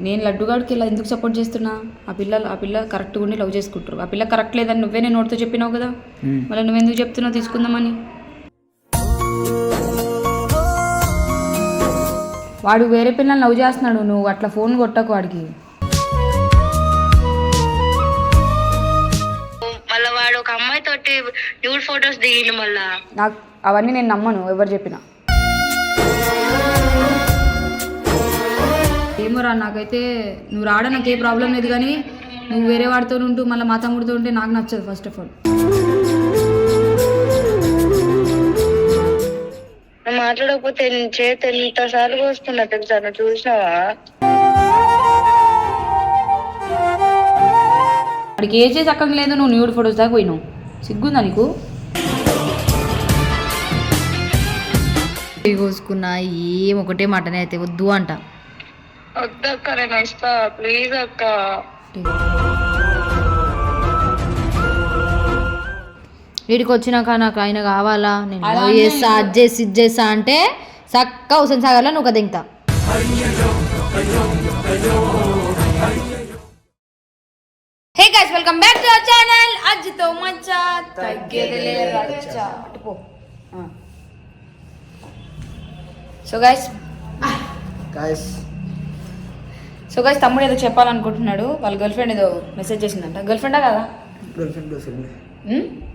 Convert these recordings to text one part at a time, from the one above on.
నేను లడ్డుగాడికి ఇలా ఎందుకు సపోర్ట్ చేస్తున్నా? ఆ పిల్ల ఆ పిల్ల కరెక్ట్గా ఉండి లవ్ చేసుకుంటారు. ఆ పిల్ల కరెక్ట్ లేదని నువ్వే నేను నోటితో చెప్పినావు కదా. మళ్ళీ నువ్వెందుకు చెప్తున్నావు తీసుకుందామని? వాడు వేరే పిల్లల్ని లవ్ చేస్తున్నాడు. నువ్వు అట్లా ఫోన్ కొట్టకు వాడికి. మళ్ళా వాడు ఒక అమ్మాయి తోటి న్యూడ్ ఫొటోస్ దిగిండు మళ్ళా. నాకు అవన్నీ నేను నమ్మను. ఎవరు చెప్పినా? ఏమోరా నాకైతే నువ్వు రావడం నాకు ఏ ప్రాబ్లం లేదు కానీ నువ్వు వేరే వాడితో ఉంటూ మళ్ళీ మా తమ్ముడితో ఉంటే నాకు నచ్చదు ఫస్ట్ ఆఫ్ ఆల్ మాట్లాడకపోతే నేను చేతి ఎంత సార్లు వస్తున్నా తెలుసా? నువ్వు చూసినావా? వాడికి ఏ చేసి అక్కం లేదు నువ్వు న్యూడ్ ఫొటోస్ దాకా పోయినావు. సిగ్గుందా నీకు? కోసుకున్నా ఏం ఒకటే మటనే అయితే వద్దు అంట. వద్దక్క నేను వస్తా. ప్లీజ్ అక్క. వీడికి వచ్చినాక నాకు ఆయన కావాలా? నేను లవ్ చేస్తా అది చేసి ఇది చేస్తా అంటే చక్క హుసేన్ సాగర్లో నువ్వు కదా ఇంకా hey guys welcome back to our channel అజ్జితో మచ్చా తగ్గేదిలే రచ్చ అటుపో so guys guys so guys తమ్ముడు ఏదో చెప్పాలనుకుంటున్నాడు. వాళ్ళ గర్ల్ ఫ్రెండ్ ఏదో మెసేజ్ చేసిందంట. గర్ల్ ఫ్రెండా కదా? గర్ల్ ఫ్రెండ్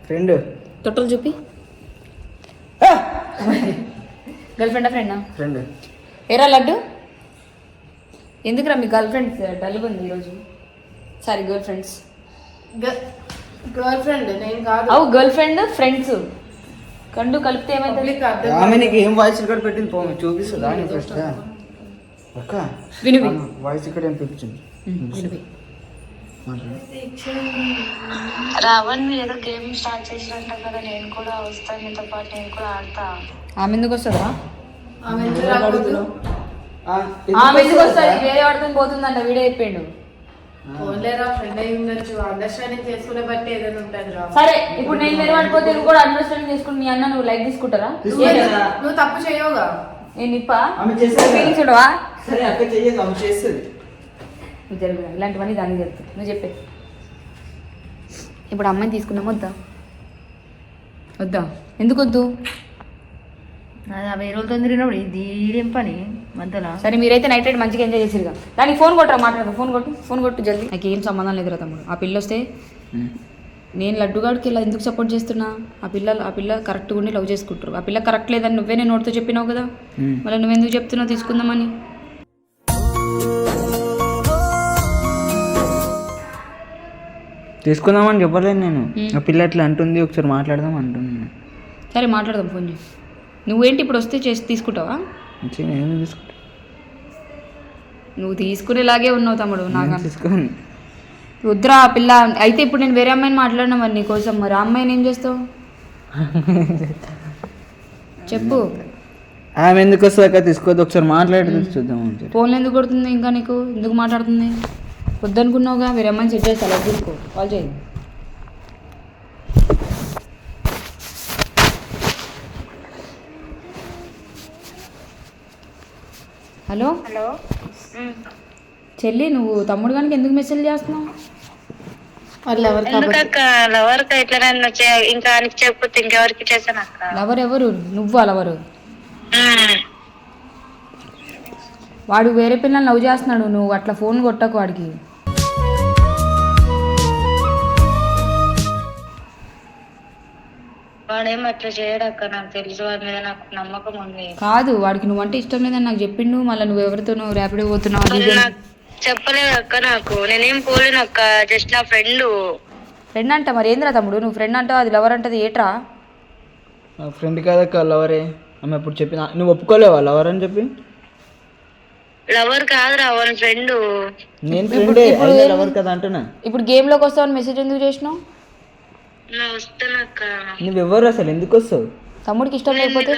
ఫ్రెండ్ తొట్టలు చూపి. గర్ల్ ఫ్రెండా ఫ్రెండా ఫ్రెండ్ ఏరా లడ్డు? ఎందుకురా మీ గర్ల్ ఫ్రెండ్ డల్గా ఉంది ఈరోజు? Sorry girlfriends girlfriend నేను కాదు. అవు గర్ల్ ఫ్రెండ్ ఫ్రెండ్స్ కండు కలిపితే ఏమైతుంది? ఆమె నీకు ఏం వాయిస్ ఇక్కడ పెట్టింది? పో చూపిస్తుందా ఫస్ట్ అక్క వినివి వాయిస్ ఇక్కడ ఏం పెంచింది వినివి రావణ్ ఏదో గేమ్ స్టార్ట్ చేసినట్ట కదా నేను కూడా వస్తాను నీతో పాటు నేను కూడా ఆడతా. ఆమె ఎందుకు వస్తుందా? ఆమె ఎందుకు రాకూడదు? ఆమె ఎందుకు వస్తుంది? వేరే వాడితో పోతుందంట వీడే చెప్పిండు. పోలేరా ఫ్రెండ్ అయి ఉండొచ్చు. అండర్స్టాండింగ్ చేసుకునే బట్టి ఏదైనా ఉంటుంది రా. సరే ఇప్పుడు నేను వేరే వాడిపోతే నువ్వు కూడా అండర్స్టాండింగ్ చేసుకుని మీ అన్న నువ్వు లైక్ తీసుకుంటారా? నువ్వు తప్పు చేయవుగా. నేను ఇప్ప చూడవా సరే అక్క చెయ్యదు ఆమె చేస్తుంది. నువ్వు జరుగు ఇలాంటివన్నీ దానికి చెప్తా నువ్వు చెప్పే ఇప్పుడు అమ్మాయిని తీసుకున్నాం వద్దా? వద్దా? ఎందుకు వద్దు వేరే వాళ్ళతో తిరిగినప్పుడు ఇది ఈడేం పని? మధ్యలో? సరే మీరైతే నైట్ రైడ్ మంచిగా ఎంజాయ్ చేసిరుగా దానికి ఫోన్ కొట్టరా మాట్లాడదు ఫోన్ కొట్టు ఫోన్ కొట్టు జల్దీ. నాకు ఏం సంబంధం లేదురా తమ్ముడు. ఆ పిల్ల వస్తే నేను లడ్డుగాడికి ఇలా ఎందుకు సపోర్ట్ చేస్తున్నా? ఆ పిల్ల ఆ పిల్ల కరెక్ట్గా ఉండి లవ్ చేసుకుంటారు. ఆ పిల్ల కరెక్ట్ లేదని నువ్వే నేను నోటితో చెప్పినావు కదా. మళ్ళీ నువ్వెందుకు చెప్తున్నావు? తీసుకుందామని. తీసుకుందామని చెప్పలేదు నేను. ఆ పిల్ల అట్లా అంటుంది ఒకసారి మాట్లాడదాం అంటున్నాను సరే మాట్లాడదాం ఫోన్ చేసి నువ్వేంటి ఇప్పుడు వస్తే చేసి తీసుకుంటావా? నేను తీసుకుంటా. నువ్వు తీసుకునేలాగే ఉన్నావు తమ్ముడు నాకు తీసుకోని. వద్దురా పిల్ల అయితే ఇప్పుడు నేను వేరే అమ్మాయిని మాట్లాడినా మరి నీకోసం. మరి ఆ అమ్మాయిని ఏం చేస్తావు? చెప్పు. ఆమె ఎందుకు వస్తుంది అక్క తీసుకోవద్దు ఒకసారి మాట్లాడి చూద్దాం ఫోన్లో ఎందుకు కొడుతుంది ఇంకా నీకు? ఎందుకు మాట్లాడుతుంది? వద్దనుకున్నావుగా వేరే అమ్మాయిని సెట్ చేస్తా అలా చూసుకో కాల్ చేయి. హలో? హలో. చెల్లి నువ్వు తమ్ముడు గానికి ఎందుకు మెసేజ్ చేస్తున్నావు? లవర్ ఎవరు? నువ్వు లవరు. వాడు వేరే పిల్లల్ని లవ్ చేస్తున్నాడు. నువ్వు అట్లా ఫోన్ కొట్టకు వాడికి. వాడేం అట్లా చేయడక్క నాకు తెలుసు వాడి మీద నాకు నమ్మకం ఉంది. కాదు వాడికి నువ్వంటే ఇష్టం లేదని నాకు చెప్పిండు మళ్ళీ నువ్వు ఎవరితో నువ్వు ర్యాపిడో పోతున్నావు అది ఇది అని. నాకు చెప్పలేదు అక్క నాకు. నేనేం పోలేను అక్క జస్ట్ నా ఫ్రెండ్. ఫ్రెండ్ అంట మరి ఏంద్రా తమ్ముడు? నువ్వు ఫ్రెండ్ అంటావు అది లవర్ అంటది ఏట్రా? నా ఫ్రెండ్ కాదక్క లవరే ఆమె అప్పుడు చెప్పిన నువ్వు ఒప్పుకోలేవా లవర్ అని చెప్పి? లవర్ కాదురా వన్ ఫ్రెండ్. నేను ఫ్రెండే అయితే లవర్ కదా అంటున్నా. ఇప్పుడు గేమ్లోకి వస్తావని మెసేజ్ ఎందుకు చేసినావు? నువ్వెవరు అసలు? ఎందుకు వస్తావు? తమ్ముడికి ఇష్టం లేకపోతే?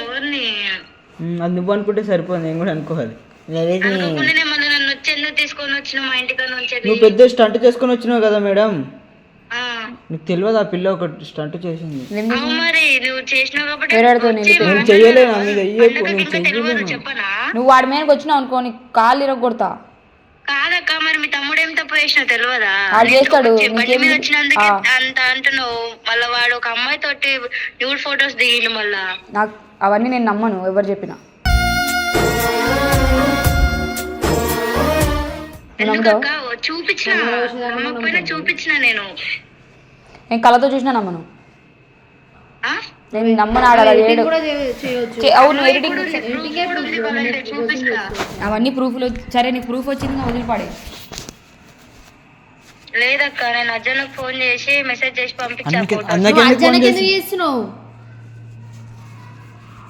అది నువ్వు అనుకుంటే సరిపోదు నేను కూడా అనుకోవాలి. నువ్వు పెద్ద స్టంట్ చేసుకొని వచ్చినావు కదా మేడం? ఆ. నీకు తెలియదు ఆ పిల్ల ఒక స్టంట్ చేసింది. నేను చెయ్యలేను నువ్వు వాడి మీదకి వచ్చినావు అనుకో నీకు కాళ్ళు ఇరగొడతా. కాదక్క మరి మీ తమ్ముడు ఏం తప్పు చేసినా తెలియదా చేస్తాడు, బండి మీద నీకేం- వచ్చినందుకే ఆ. అంత అంటున్నావు. మళ్ళా వాడు ఒక అమ్మాయి తోటి న్యూడ్ ఫొటోస్ దిగిండు మళ్ళా. నాకు అవన్నీ నేను నమ్మను ఎవరు చెప్పినా. నువ్వు నమ్ముతావా ఎందుకక్క చూపించిన నమ్మకపోయినా చూపించిన నేను. నేను కళ్ళతో చూసినా నమ్మను. ఆ? నేను నమ్మను ఆడ అలా చేయడు అవును ఎడిటింగ్ అవన్నీ ప్రూఫ్లు సరే నీకు ప్రూఫ్ వచ్చింది వదిలిపాడే. లేదక్క నేను అర్జున్కి ఫోన్ చేసి మెసేజ్ చేసి పంపించా అందుకే ఫోటో అందుకే నువ్వు ఎందుకు ఫోన్ అర్జునకి చేసి ఎందుకు చేస్తున్నావు?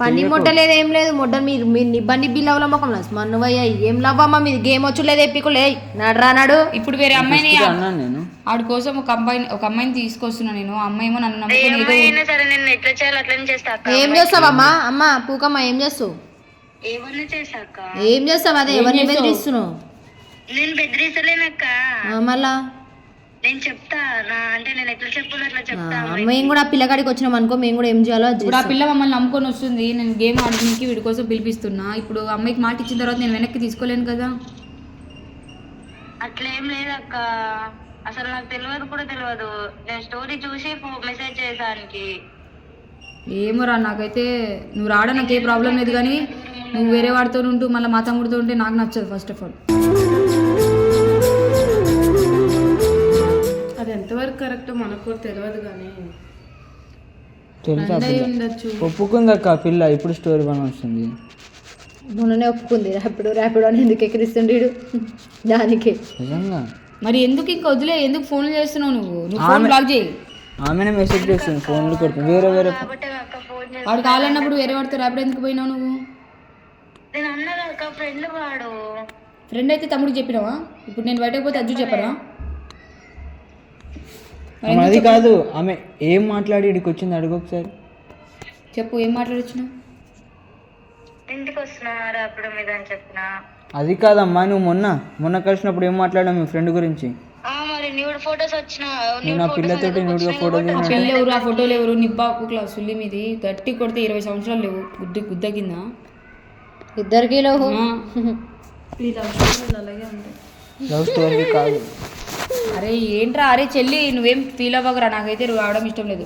పని మొట్ట లేదు ఏం లేదు మొట్ట మీరు మీ నిబ్బంది బిల్ అవ్వల మొక్కం మన్నువయ్యా ఏం లవ్వమ్మా మీది? గేమ్ వచ్చులేదు ఎప్పికులే నడరా నాడు ఇప్పుడు వేరే అమ్మాయిని అన్నాను నేను. ఆడి కోసం ఒక అమ్మాయిని ఒక అమ్మాయిని తీసుకొస్తున్నా నేను. ఆ అమ్మాయి ఏమో నన్ను నమ్ముకొని ఏదో ఏమైనా సరే నేను ఎట్లా చేయాలి అట్లనే చేస్తా అక్క. ఏం చేస్తావమ్మా అమ్మా? పూకమ్మ ఏం చేస్తావు? ఏమన్నా చేసాక ఏం చేస్తావు? అదే ఎవరిని బెదిరిస్తున్నావు? నేను బెదిరిస్తలేనక్క. మళ్ళా? నేను చెప్తా నా అంటే నేను ఎట్లా చెప్పాలో అట్లా చెప్తా మేము కూడా పిల్లగాడికి వచ్చినాం అనుకో మేము కూడా ఏం చేయాలో ఇప్పుడు ఆ. పిల్ల మమ్మల్ని నమ్ముకొని వస్తుంది నేను గేమ్ ఆడడానికి వీడి కోసం పిలిపిస్తున్నా. ఇప్పుడు అమ్మాయికి మాట ఇచ్చిన తర్వాత నేను వెనక్కి తీసుకోలేను కదా. అట్లా ఏం లేదక్క అసలు నాకు తెలియదు కూడా తెలియదు. నేను స్టోరీ చూసి మెసేజ్ చేసానికి ఏమోరా నాకైతే నువ్వు రావడం నాకు ఏ ప్రాబ్లం లేదు కానీ నువ్వు వేరే వాడితో ఉంటూ మళ్ళీ మా తమ్ముడితో ఉంటే నాకు నచ్చదు ఫస్ట్ ఆఫ్ ఆల్ ఎంతవరకు కరెక్ట్ మనకు కూడా తెలియదు కానీ తెలుసా ఉండొచ్చు. ఒప్పుకుందక్క ఆ పిల్ల ఇప్పుడు స్టోరీ పని వస్తుంది. మొన్ననే ఒప్పుకుంది ర్యాపిడో ర్యాపిడో అని ఎందుకు ఎక్కిరిస్తుండీడు దానికి. నిజంగా? మరి ఎందుకు ఇంకా వదిలే? ఎందుకు ఫోన్లు చేస్తున్నావు నువ్వు? నువ్వు ఫోన్ బ్లాక్ చేయి. ఆమెనే మెసేజ్ చేస్తుంది ఫోన్లు కొడుతుంది. వేరే వేరే కాబట్టి అక్క ఫోన్ చేసి వాడు కావాలన్నప్పుడు వేరే వాడితో ర్యాపిడ్ ఎందుకు పోయినావు నువ్వు? నేను అక్క ఫ్రెండ్ వాడు. ఫ్రెండ్ అయితే తమ్ముడికి చెప్పినావా? ఇప్పుడు నేను బయటకు పోతే అజ్జు ఆమె అది కాదు ఆమె ఏం మాట్లాడి ఇక్కడికి వచ్చింది అడుగు ఒకసారి. చెప్పు ఏం మాట్లాడొచ్చినావు? ఇంటికి వస్తున్నారా అప్పుడు మీద అని చెప్పిన. అది కాదమ్మా నువ్వు మొన్న మొన్న కలిసినప్పుడు ఏం మాట్లాడావు మీ ఫ్రెండ్ గురించి? ఆ మరి న్యూడ్ ఫొటోస్ వచ్చిన నేను ఆ పిల్లతోటి నువ్వుగా ఫోటో ఎవరు ఆ ఫోటోలు ఎవరు? నిబ్బాకు క్లాస్ సుల్లి మీది గట్టి కొడితే ఇరవై సంవత్సరాలు లేవు గుద్దు గుద్ద కింద ఇద్దరికి. లవ్. స్టోరీ కాదు. అరే ఏంట్రా? అరే చెల్లి నువ్వేం ఫీల్ అవ్వకరా? నాకైతే నువ్వు రావడం ఇష్టం లేదు.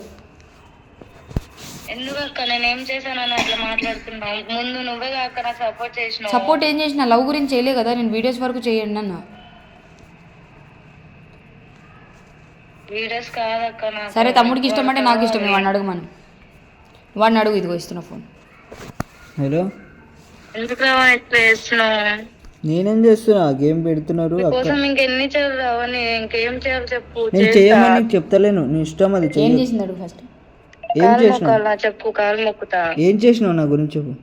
ఎందుకు అక్క? నేను ఏం చేశానని అట్లా మాట్లాడుతున్నావు. ముందు నువ్వే కాక నాకు సపోర్ట్ చేసినావు. సపోర్ట్ ఏం చేసిన? లవ్ గురించి చేయలే కదా? నేను వీడియోస్ వరకు చేయండి అన్న. వీడియోస్ కాదక్క నాకు సరే తమ్ముడికి ఇష్టం అంటే నాకు ఇష్టం. వాడిని అడుగుమను వాడిని అడుగు ఇదిగో ఇస్తున్న ఫోన్ హలో? ఎందుకు చేస్తున్నావు నేనేం చేస్తున్నా? గేమ్ పెడుతున్నారు అక్క. కోసం ఇంకెన్ని చేయాలి రావని ఇంకేం చేయాలి చెప్పు? నేను చేయమని నీకు చెప్తలేను. నీ ఇష్టం అది ఏం అడుగు ఫస్ట్? ఏం చేసినావు? చెప్పు కాలు మొక్కుతా ఏం చేసినావు నా గురించి చెప్పు.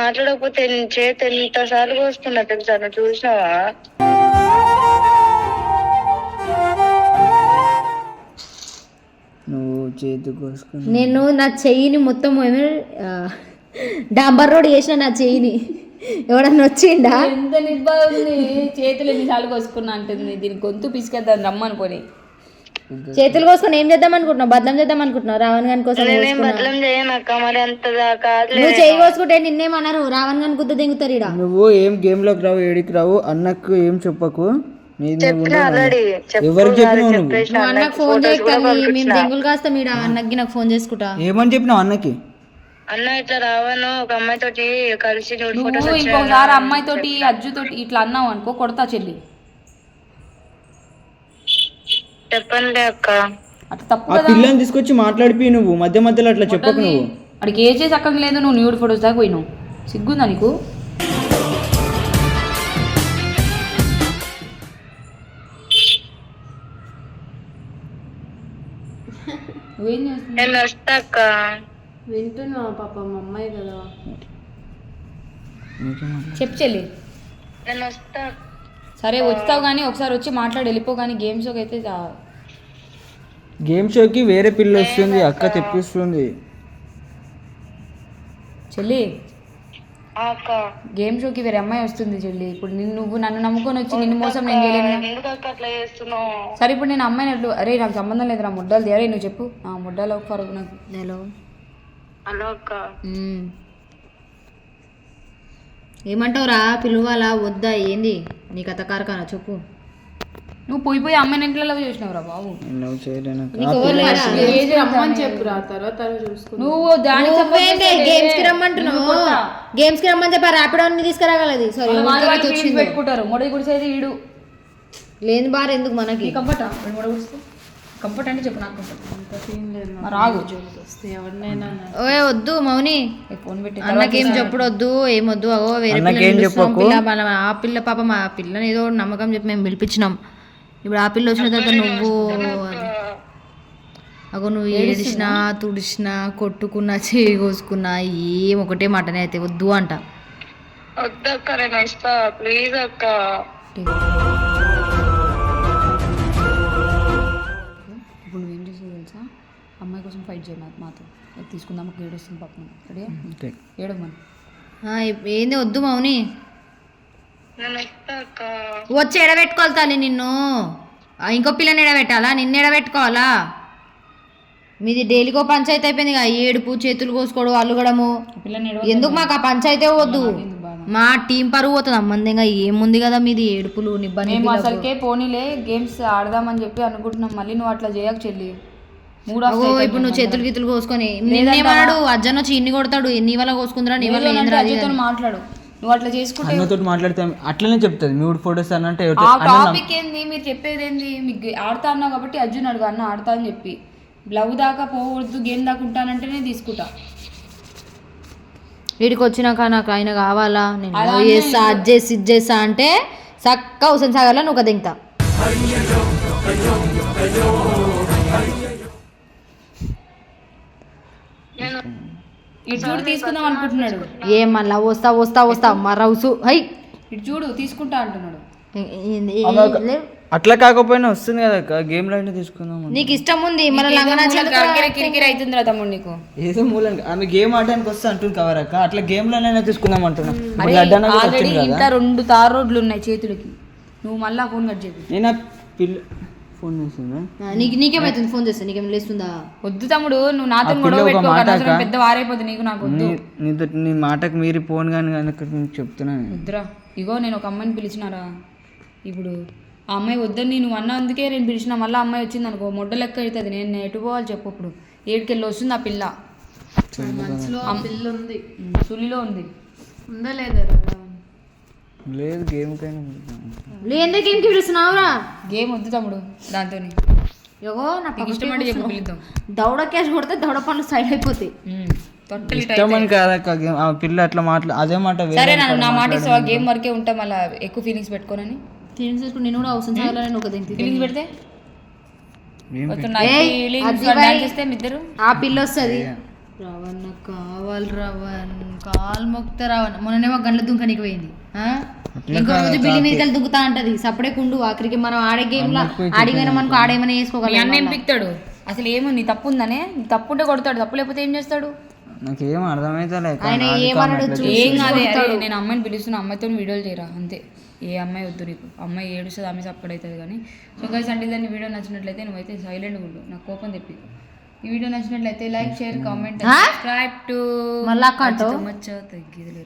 మాట్లాడకపోతే నీ చేతి ఎంత సార్లు వస్తున్నా తెలుసా? నువ్వు చూసినావా? నువ్వు చేతి కోసుకుని నేను నా చెయ్యిని మొత్తం డాంబర్ రోడ్ చేసిన నా చెయ్యిని. ఎవడన్నా వచ్చిండా? ఎంత నిబ్బా ఉంది చేతులు ఎన్నిసార్లు కోసుకున్నా అంటుంది. దీని గొంతు పిసికేద్దాం రమ్మనుకొని చేతులు కోసుకొని ఏం చేద్దాం అనుకుంటున్నావు? బదలం చేద్దాం అనుకుంటున్నావు? రావణ్ గాని కోసం నేనేం కోసుకున్నా. బదలం చేయను అక్క మరి అంత కాదులే. నువ్వు చెయ్యి కోసుకుంటే నిన్నేమన్నారు రావణ్ గాని గుద్ద దింగుతారు ఇడ నువ్వు ఏం గేమ్లోకి రావు ఏడికి రావు అన్నకు ఏం చెప్పకు. నీది నువ్వు ఉండు. ఆల్రెడీ. ఎవరికి చెప్పినావు నువ్వు? నువ్వు అన్నకు ఫోన్ చేయకండి మేము దెంగులు కాస్తాం ఈడ. అన్నకి నాకు ఫోన్ చేసుకుంటా. ఏమని చెప్పినావు అన్నకి? అన్న ఇట్లా రావను ఒక అమ్మాయి తోటి కలిసి న్యూడ్ నువ్వు ఫొటోస్ ఇంకొకసారి అమ్మాయితోటి అజ్జుతోటి ఇట్లా అన్నావు అనుకో కొడతా చెల్లి. చెప్పండి అక్క. అట్లా తప్పు ఆ కదా. పిల్లని తీసుకొచ్చి మాట్లాడిపి నువ్వు మధ్య మధ్యలో అట్లా చెప్పకు నువ్వు. అడికి ఏ చేసి అక్కడ లేదు నువ్వు న్యూడ్ ఫొటోస్ దాకా పోయినావు. సిగ్గుందా నీకు? నువ్వేం చేస్తున్నావు? నేను వస్తా అక్క. వింటున్నా పాప? మా అమ్మాయి కదా. చెప్పు చెల్లి. నేను వస్తా. సరే వస్తావు కానీ ఒకసారి వచ్చి మాట్లాడి వెళ్ళిపో కానీ గేమ్స్ అయితే రా- గేమ్ షోకి వేరే పిల్ల వస్తుంది అక్క తెప్పిస్తుంది. చెల్లి. గేమ్ షోకి వేరే అమ్మాయి వస్తుంది చెల్లి. ఇప్పుడు నిన్ను నువ్వు నన్ను నమ్ముకొని వచ్చి నిన్ను మోసం నేను చేయలేను. సరే ఇప్పుడు నేను అమ్మాయిని అరే నాకు సంబంధం లేదు నా ముడ్డాలు అరే నువ్వు చెప్పు. ఆ ముడ్డాలు ఒక ఫరక్ నాకు. హలో. ఏమంటావురా? పిలువాలా? వద్దా? ఏంది? నీ కథ కార్ఖానా చెప్పు. నువ్వు పోయి పోయి అమ్మాయిని ఇంట్లో లవ్ చేసినావురా బాబు. నువ్వు చేయలేను? చెప్పురా తర్వాత నువ్వు దానికి గేమ్స్కి రమ్మంటున్నావు? గేమ్స్కి రమ్మని చెప్పి ర్యాపిడో అన్ని తీసుకురాగలది. సారీ పెట్టుకుంటారు. మొడ గుడిసేది ఈడు. లేని బార్ ఎందుకు మనకి? కంఫర్టా మొడ గుడిస్తే? కంఫర్ట్ అంటే చెప్పు నాకు కంఫర్ట్. రాగు వస్తే ఎవరినైనా ఓే వద్దు మౌని. ఫోన్ పెట్టి అన్నకేం చెప్పుడు వద్దు ఏమొద్దు అగో వేరే. పిల్ల ఆ పిల్ల పాప మా పిల్లని ఏదో నమ్మకం చెప్పి మేము పిలిపించినాం. ఇప్పుడు ఆ పిల్ల వచ్చిన తర్వాత నువ్వు అగో నువ్వు ఏడిచినా తుడిచినా కొట్టుకున్నా చేయి కోసుకున్నా ఏం ఒకటే మాటనే అయితే వద్దు అంట. వద్దక్క నేను ప్లీజ్ అక్క. కోసం ఫైట్ నాకు మాతో. అది తీసుకుందాం ఒక ఏడు వస్తుంది పక్కన రెడీ అంతే. ఏడమని ఆ, ఏంది వద్దు మౌని? వచ్చి ఎడబెట్టుకోవాలి తల్లి నిన్ను. ఇంకో పిల్లని ఎడబెట్టాలా? నిన్ను ఎడబెట్టుకోవాలా? మీది డైలీకో పంచాయతీ అయిపోయింది కదా ఏడుపు చేతులు కోసుకోవడం అల్లుగడము పిల్లని ఏడవ ఎందుకు మాకు ఆ పంచాయతీ వద్దు మా టీం పరువు పోతుంది అమ్మందిగా ఏముంది కదా మీది ఏడుపులు నిబ్బంది అసలుకే పోనీలే గేమ్స్ ఆడదామని చెప్పి అనుకుంటున్నాం. మళ్ళీ నువ్వు అట్లా చేయక చెల్లి. ఇప్పుడు నువ్వు చేతులు గీతులు కోసుకొని నిన్నేమన్నాడు అజ్జన్ వచ్చి ఇన్ని కొడతాడు నీ వల్ల కోసుకుందిరా నీ వల్ల మాట్లాడు. నువ్వు అట్లా చేసుకుంటే అన్నతో మాట్లాడితే అట్లనే చెప్తుంది. మ్యూట్ ఫొటోస్ అని అంటే ఆ టాపిక్ ఏంది? మీరు చెప్పేది ఏంది? మీకు ఆడతా అన్నావు కాబట్టి అర్జున్ అడుగు అన్న ఆడతా అని చెప్పి. లవ్ దాకా పోవద్దు గేమ్ దాకా ఉంటానంటేనే తీసుకుంటా. వీడికి వచ్చినాక నాకు ఆయన కావాలా? నేను లవ్ చేస్తా అది చేసి ఇది చేస్తా అంటే చక్క హుసేన్ సాగర్లో నువ్వు దింగుతా ఇటు చూడు తీసుకుందాం అనుకుంటున్నాడు. ఏం మళ్ళా వస్తా వస్తా వస్తా అమ్మ రౌసు. హై. ఇటు చూడు తీసుకుంటా అంటున్నాడు. అట్లా కాకపోయినా వస్తుంది కదా అక్క. గేమ్లో అయినా తీసుకుందాం. నీకు ఇష్టం ఉంది మన లంగనా కిరికిరి కిరికిరి అవుతుందిరా తమ్ముడు నీకు. ఏదో మూలం ఆమె గేమ్ ఆడడానికి వస్తే అంటుంది కవర్ అక్క. అట్లా గేమ్ లోనైనా తీసుకుందాం అంటున్నా. ఆల్రెడీ ఇంట్లో రెండు తార్ రోడ్లు ఉన్నాయి చేతులకి. నువ్వు మళ్ళా ఫోన్ కట్ చేపి నేను పిల్ల ఫోన్ చేసిందా? ఆ, నీకు నీకేమైతుంది ఫోన్ చేస్తా నీకేం లేస్తుందా? వద్దు తమ్ముడు నువ్వు నాతో గొడవ పెట్టుకో. పెద్ద వారైపోతుంది నీకు నాకు వద్దు. నీ నీతో నీ మాటకు మీరి ఫోన్ కానీ కనుక నేను చెప్తున్నాను వద్దురా. ఇగో నేను ఒక అమ్మాయిని పిలిచినారా? ఇప్పుడు ఆ అమ్మాయి వద్దని నువ్వు అన్న అందుకే నేను పిలిచిన. మళ్ళీ అమ్మాయి వచ్చింది అనుకో మొడ్డ లెక్క అవుతుంది నేను ఎటు పోవాలి చెప్పు ఇప్పుడు. ఏడుకెళ్ళి వస్తుంది ఆ పిల్ల. పిల్ల ఉంది. సులిలో ఉంది. ఉందా లేదా? లేదు గేమ్ కైనా లేదే గేమ్కి పిలుస్తున్నావురా? గేమ్ వద్దు తమ్ముడు దాంతో యగో నా నీకు ఇష్టమంటే చెప్పు. పిలుద్దాం దౌడ క్యాష్ కొడితే దౌడ పనులు సైడ్ అయిపోతాయి. ఇష్టమని కాదక్క గేమ్. ఆ పిల్ల అట్లా మాట్లా అదే మాట వేరే సరే నన్ను నా మాట ఇస్తావా? గేమ్ వరకే ఉంటా మళ్ళీ ఎక్కువ ఫీలింగ్స్ పెట్టుకోనని. ఫీలింగ్స్ చేసుకుని నేను కూడా అవసరం నేను ఒక దింగుతా ఫీలింగ్స్ పెడితే? ఆ పిల్ల వస్తుంది. రవణ కావాలి రవణ్. కాలు మొక్త రవణ్. మొన్ననేమో గంటల దుంకనికి పోయింది? ఇంకో రోజు బిల్లి వెళ్ళి దుంకుతా అంటది. సపడే కుండు ఆఖరికి మనం ఆడే గేమ్లో ఆడిపోయినా మనకు ఆడేమైనా వేసుకోగలం అన్న ఏం పిక్తాడు? అసలు ఏమో నీ తప్పు ఉందనే? నీ తప్పు ఉంటే కొడతాడు. తప్పు లేకపోతే ఏం చేస్తాడు? నాకేం అర్థమైతే ఆయన ఏమన్నాడు ఏం కాదే నేను అమ్మాయిని పిలుస్తున్నా. అమ్మాయితో వీడియోలు చేయరా? అంతే. ఏ అమ్మాయి వద్దు నీకు. అమ్మాయి ఏడుస్తుంది ఆమె సప్పుడు అవుతుంది కానీ. సో గైస్ అంటే దాన్ని వీడియో నచ్చినట్లయితే నువ్వైతే సైలెంట్గా ఉండు. నాకు కోపం తెప్పి. ఈ వీడియో నచ్చినట్లయితే like share comment subscribe to మళ్ళా తగ్గిదిలేరా